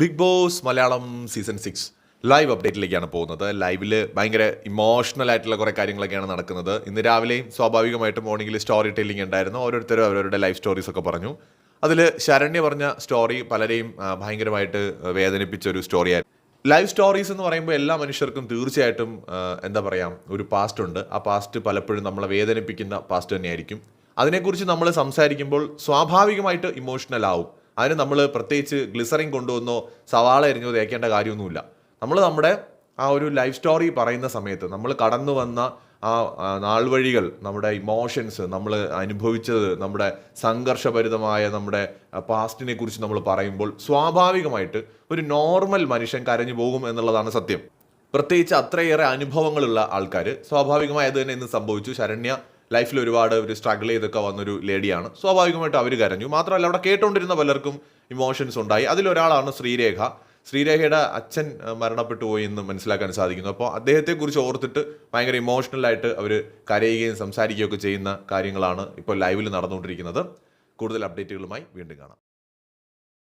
Big boss Malayalam season six live അപ്ഡേറ്റിലേക്കാണ് പോകുന്നത്. ലൈവിൽ ഭയങ്കര ഇമോഷണൽ ആയിട്ടുള്ള കുറേ കാര്യങ്ങളൊക്കെയാണ് നടക്കുന്നത്. ഇന്ന് രാവിലെയും സ്വാഭാവികമായിട്ടും മോർണിംഗിൽ സ്റ്റോറി ടെല്ലിംഗ് ഉണ്ടായിരുന്നു. ഓരോരുത്തരും അവരവരുടെ ലൈഫ് സ്റ്റോറീസ് ഒക്കെ പറഞ്ഞു. അതിൽ ശരണ്യ പറഞ്ഞ സ്റ്റോറി പലരെയും ഭയങ്കരമായിട്ട് വേദനിപ്പിച്ച ഒരു സ്റ്റോറിയായിരുന്നു ലൈവ് സ്റ്റോറീസ് എന്ന് പറയുമ്പോൾ എല്ലാ മനുഷ്യർക്കും തീർച്ചയായിട്ടും എന്താ പറയുക ഒരു പാസ്റ്റ് ഉണ്ട്. ആ പാസ്റ്റ് പലപ്പോഴും നമ്മളെ വേദനിപ്പിക്കുന്ന പാസ്റ്റ് തന്നെയായിരിക്കും. അതിനെക്കുറിച്ച് നമ്മൾ സംസാരിക്കുമ്പോൾ സ്വാഭാവികമായിട്ട് ഇമോഷണൽ ആവും. അതിന് നമ്മൾ പ്രത്യേകിച്ച് ഗ്ലിസറിൻ കൊണ്ടുവന്നോ സവാള എരിഞ്ഞോ തേക്കേണ്ട കാര്യമൊന്നുമില്ല. നമ്മൾ നമ്മുടെ ആ ഒരു ലൈഫ് സ്റ്റോറി പറയുന്ന സമയത്ത് നമ്മൾ കടന്നു വന്ന ആ നാൾ നാൾവഴികൾ നമ്മുടെ ഇമോഷൻസ് നമ്മൾ അനുഭവിച്ചത് നമ്മുടെ സംഘർഷഭരിതമായ നമ്മുടെ പാസ്റ്റിനെ കുറിച്ച് നമ്മൾ പറയുമ്പോൾ സ്വാഭാവികമായിട്ട് ഒരു നോർമൽ മനുഷ്യൻ കരഞ്ഞു പോകും എന്നുള്ളതാണ് സത്യം. പ്രത്യേകിച്ച് അത്രയേറെ അനുഭവങ്ങളുള്ള ആൾക്കാർ സ്വാഭാവികമായി തന്നെ ഇന്ന് സംഭവിച്ചു. ശരണ്യ ലൈഫിൽ ഒരുപാട് ഒരു സ്ട്രഗിൾ ചെയ്തൊക്കെ വന്നൊരു ലേഡിയാണ്. സ്വാഭാവികമായിട്ട് അവർ കരഞ്ഞു. മാത്രമല്ല അവിടെ കേട്ടുകൊണ്ടിരുന്ന പലർക്കും ഇമോഷൻസ് ഉണ്ടായി. അതിലൊരാളാണ് ശ്രീരേഖ. ശ്രീരേഖയുടെ അച്ഛൻ മരണപ്പെട്ടു പോയി എന്ന് മനസ്സിലാക്കാൻ സാധിക്കുന്നു. അപ്പോൾ അദ്ദേഹത്തെക്കുറിച്ച് ഓർത്തിട്ട് ഭയങ്കര ഇമോഷണലായിട്ട് അവർ കരയുകയും സംസാരിക്കുകയൊക്കെ ചെയ്യുന്ന കാര്യങ്ങളാണ് ഇപ്പോൾ ലൈവിൽ നടന്നുകൊണ്ടിരിക്കുന്നത്. കൂടുതൽ അപ്ഡേറ്റുകളുമായി വീണ്ടും കാണാം.